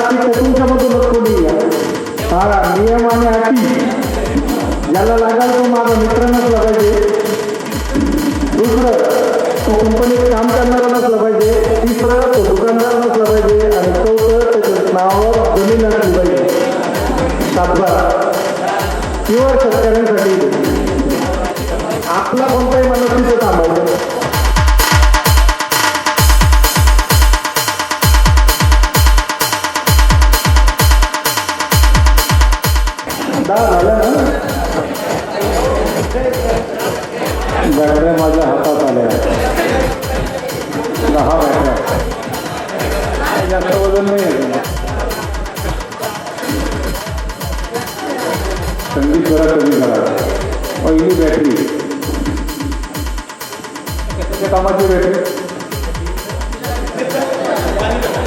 ती कुटुंबामधूनच कोणी या हा नियम आणि अटी ज्याला लागाल तो माझा मित्रांनाच लागायचे. दुसरं तो कंपनीत काम करणारा नसला पाहिजे तिसरं तो दुकानदार नसला पाहिजे आणि चौथं त्याच्या नावावर जमीन असली पाहिजे. सातबारा. किंवा शेतकऱ्यांसाठी. आपला कोणता बॅटऱ्या माझ्या हातात आल्या. दहा बॅटऱ्या जास्त वज़न संगीत जरा कमी करा. पहिली बॅटरी कशाच्या कामाची बॅटरी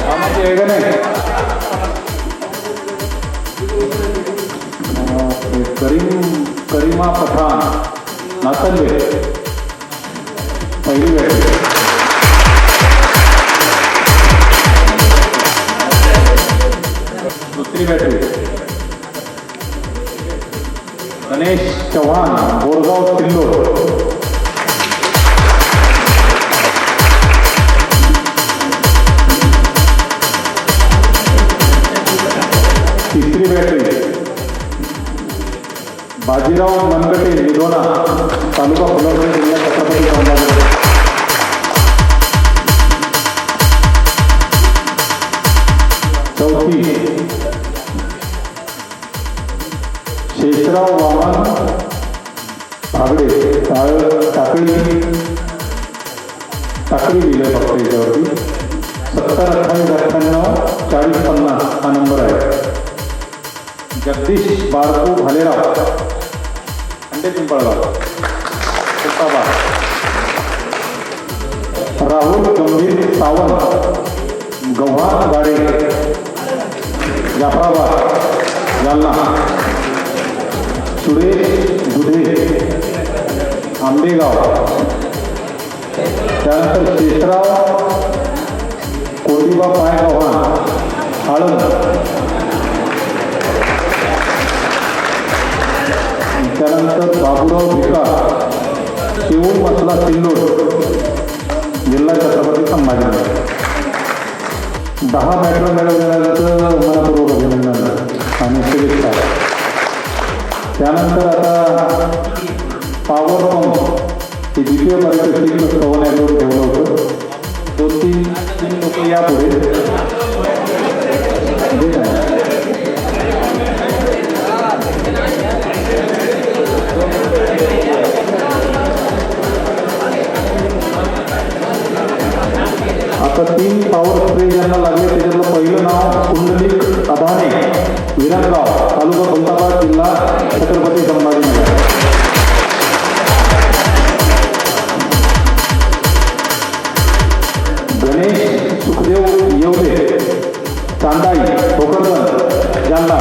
कामाची आहे का नाही? अं, करीम करीमा पठाण. नाचनवे पहिली दुसरी बॅटरी गणेश चव्हाण बोरगाव सिल्लोड तिसरी बॅटरी बाजीराव मनगटे निधोना तालुका फुलवणी जिल्हा छत्रपती संभाजी चौथी शेषराव वामन भागडे टाळ टाकळी टाकळी दिले फक्त याच्यावरती सत्तर अठ्ठावीस अठ्ठ्याण्णव चाळीस पन्नास हा नंबर आहे जगदीश बारकू भालेराव अंडे पिंपळगाव कुट्टाबाद राहुल गंभीर सावंत गव्हाण गाडे जाफराबाद जालना सुरे दुधे आंबेगाव. त्यानंतर शेषराव कोटिबा पाय गव्हाण आळंद. त्यानंतर बाबुराव भिका शिवूर मसला सिल्लोड. दहा मेट्रो मिळवल्याचं मनपूर्वक अभिनंदन आणि शुभेच्छा त्यानंतर आता पॉवर पंप हे द्वितीय पारितोषिक पवन ॲग्रोवर ठेवलं होतं. दोन तीन तीन लोक यापुढे तर आता तीन पॉवर स्प्रे ज्यांना लागले त्याच्यातलं पहिलं नाव कुंडलिक अभाने विराटगाव तालुका खुलताबाद जिल्हा छत्रपती संभाजीनगर गणेश सुखदेव येवले चांदाई भोकरदन जालना.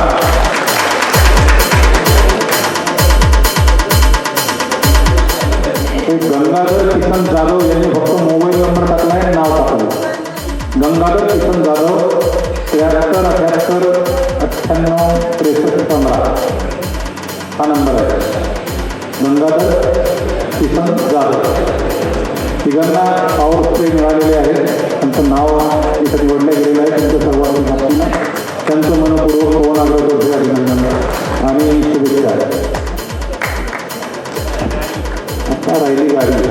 हे गंगाधर किसन जाधव यांनी फक्त मोबाईल नंबर टाकला गंगाधर किसन जाधव त्र्याहत्तर अठ्याहत्तर अठ्ठ्याण्णव त्रेसष्ट पंधरा. हा नंबर आहे. गंगाधर किसन जाधव. तिघांना पॉवर स्प्रे मिळालेले आहेत. त्यांचं नाव इथं निवडलं गेलेलं आहे. त्यांच्या सर्वांच्या बाबतीनं त्यांचं मनपूर्वक पवन आग्रह अभिनंदन. आणि शुभेच्छा. आता राहिली गाडी.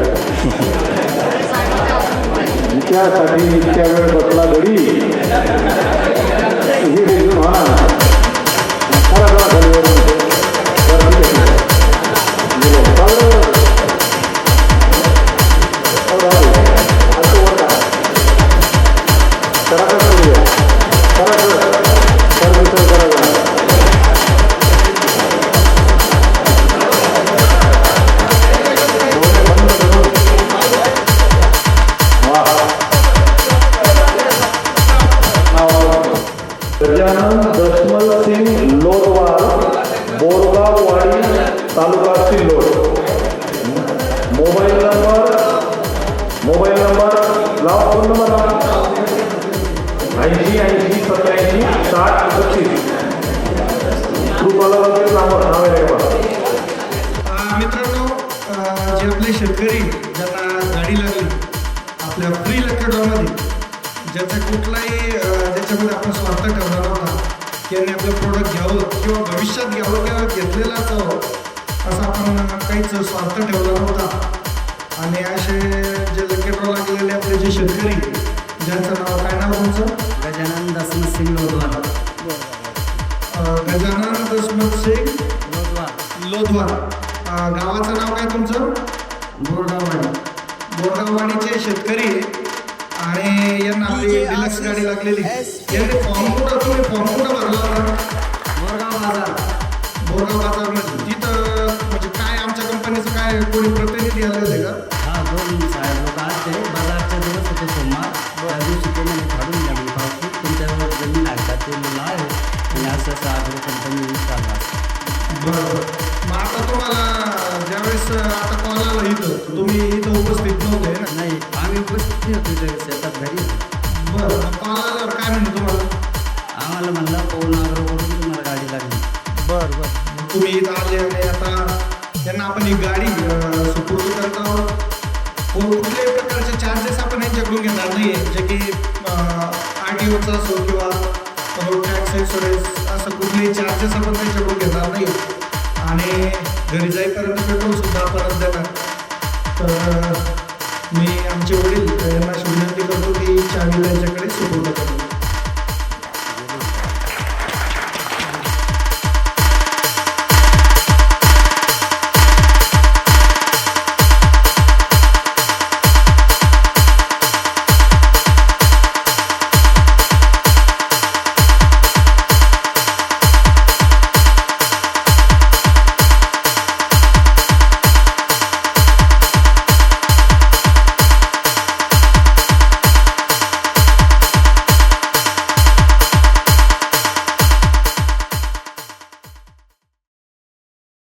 त्यासाठी इतक्या वेळ बसला घरी. ही रेल्वे म्हणा. सिंग बोरगाववाडी तालुका Sillod mobile number mobile number लाव फोन नंबर. ऐंशी ऐंशी सत्याऐंशी साठ पच्चीस ग्रुपवाला वगैरे नाव नाव आहे का मित्रांनो जे आपले शेतकरी ज्यांना गाडी लागली आपल्या फ्री लक्कडॉमध्ये ज्याचा कुठलाही ज्याच्यामध्ये आपण स्वार्थ करणार नव्हता की यांनी आपलं प्रोडक्ट घ्यावं किंवा भविष्यात घ्यावं किंवा घेतलेलं असावं असं आपण काहीच स्वार्थ ठेवला नव्हता. आणि असे जे लक्कडॉ लागलेले आपले जे शेतकरी ज्यांचं नाव काय नाव तुमचं? गजानन दसमत सिंग लोधवाल. गजानन दसमत सिंग लोधवाल. लोधवार गाडी लागलेली. यांनी भरला. होता बोरगाव बाजार बोरगाव बाजारमध्ये तिथं म्हणजे काय आमच्या कंपनीचं काय कोणी प्रतिनिधी आले होते का? हा दोन साहेब लोक आले बाजारचे दिवस होते सोमवार. त्या दिवशी काढून द्या मी पावती तुमच्यावर जमीन आहे ते मुलं आहे आणि असं असं आग्रो कंपनी बरं मग आता तुम्हाला ज्यावेळेस आता कॉल आला इथं तुम्ही इथं उपस्थित नव्हते ना? नाही आम्ही उपस्थित नाही होतो शेतात घरी. बरं मग कॉल आल्यावर काय म्हणतो तुम्हाला? आम्हाला म्हणलं पवन आग्रोकडून तुम्हाला गाडी लागली. बरं बरं. तुम्ही इथं आले आणि आता त्यांना आपण ही गाडी अं, सुपूर्द करत आहोत. कुठल्याही प्रकारचे चार्जेस आपण यांच्याकडून घेणार नाही आहे जे की आर टी ओचा असो किंवा रोड टॅक्स इन्शुरन्स असं कुठलेही चार्जेस आपण त्यांच्याकडून घेणार नाही आणि घरी जाईपर्यंत पेट्रोलसुद्धा परत देणार. तर अं, मी आमचे वडील यांना अशी विनंती सर्व ती शाळेला यांच्याकडे करतो